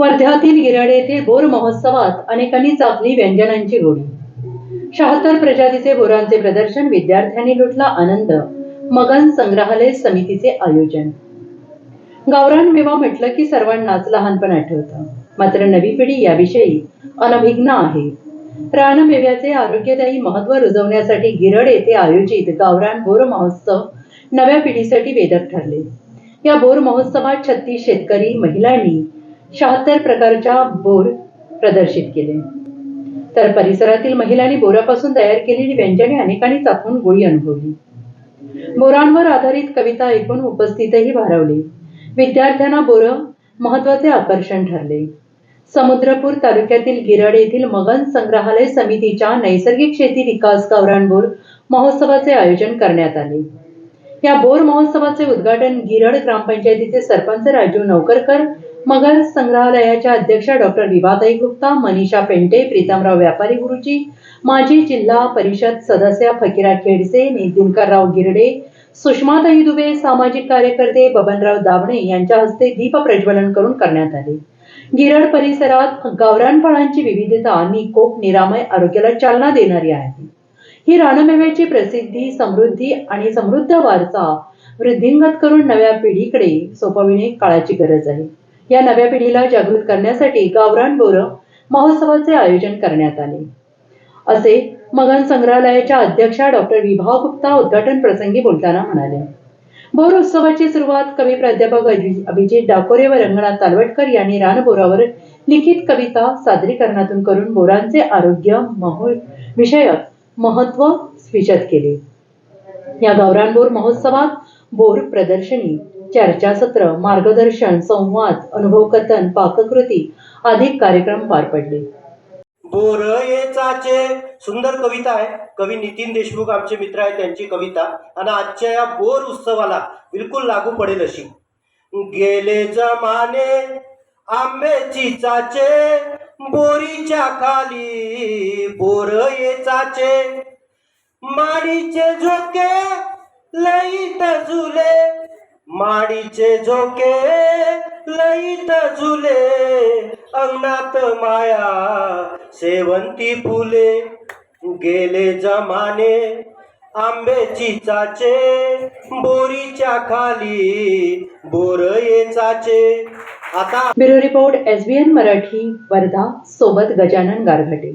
वर्ध्यातील गिराडे येथे बोर महोत्सवात अनेकांनी चाकली व्यंजनांची गोडी. शहात्तर प्रजातीचे बोरांचे प्रदर्शन विद्यार्थ्यांनी लुटला आनंद. मगन संग्रहालय समितीचे आयोजन. गावरान मेवा म्हटलं की सर्वांनाच लहानपण आठवतं. मात्र नवी पिढी याविषयी अनभिज्ञ आहे. रानमेव्याचे आरोग्यदायी महत्त्व रुजवण्यासाठी गिरड येथे आयोजित गावरान बोर महोत्सव नव्या पिढीसाठी वेदक ठरले. या बोर महोत्सवात छत्तीस शेतकरी महिलांनी शहात्तर प्रकारच्या बोर प्रदर्शित केले. तर परिसरातील महिलांनी बोरापासून तयार केलेली व्यंजने अनेकांनी चाखून गोळी अनुभवली. बोरांवर आधारित कविता ऐकून उपस्थितही भारावले. विद्यार्थ्यांना बोर महत्त्वाचे आकर्षण ठरले. समुद्रपूर तालुक्यातील गिरड येथील मगन संग्रहालय समितीच्या नैसर्गिक शेती विकास गावरान बोर महोत्सवाचे आयोजन करण्यात आले. या बोर महोत्सवाचे उद्घाटन गिरड ग्रामपंचायतीचे सरपंच राजू नौकरकर मगर संग्रहालयाच्या अध्यक्षा डॉक्टर विभाताई गुप्ता मनीषा पेंटे प्रीतमराव व्यापारी गुरुजी माजी जिल्हा परिषद सदस्य फकीरा खेडसे दिनकरराव गिरडे सुषमाताई दुबे सामाजिक कार्यकर्ते बबनराव दावणे यांच्या हस्ते दीप प्रज्वलन करून करण्यात आले. गिरड परिसरात गावरान फळांची विविधता आणि कोक निरामय आरोग्याला चालना देणारी आहे. ही रानमेव्याची प्रसिद्धी समृद्धी आणि समृद्ध वारसा वृद्धिंगत करून नव्या पिढीकडे सोपविणे काळाची गरज आहे. या नव्या पिढीला जागृत करण्यासाठी गावरान बोरं महोत्सवाचे आयोजन करण्यात आले. असे मगन संग्रहालयाच्या अध्यक्षा डॉक्टर विभा गुप्ता उद्घाटन प्रसंगी बोलताना म्हणाले. बोर उत्सवाची सुरुवात कवी प्राध्यापक अभि- अभिजित डाकोरे व रंगनाथ तालवटकर यांनी रानबोरावर लिखित कविता सादरीकरणातून करून बोरांचे आरोग्य महो विषयक महत्त्व विशद केले. या गावरान बोर महोत्सवात बोर प्रदर्शनी चर्चासत्र मार्गदर्शन संवाद अनुभव कथन पाककृती आदी कार्यक्रम पार पडले. बोर येचाचे सुंदर कविता आहे. कवी नितीन देशमुख आमचे मित्र आहेत त्यांची कविता. आणि आजच्या या बोर उत्सवाला बिलकुल लागू पडेल अशी. गेले जमाने आंब्याची चाचे बोरीच्या खाली बोर येचाचे माडीचे झोके लईत झुले माडीचे झोके लईत झुले अंगणात माया शेवंती फुले. गेले जमाने आंब्याची चाचे बोरीच्या खाली बोर चाचे आता bureau report SBN Marathi Wardha सोबत गजानन गारघाटे.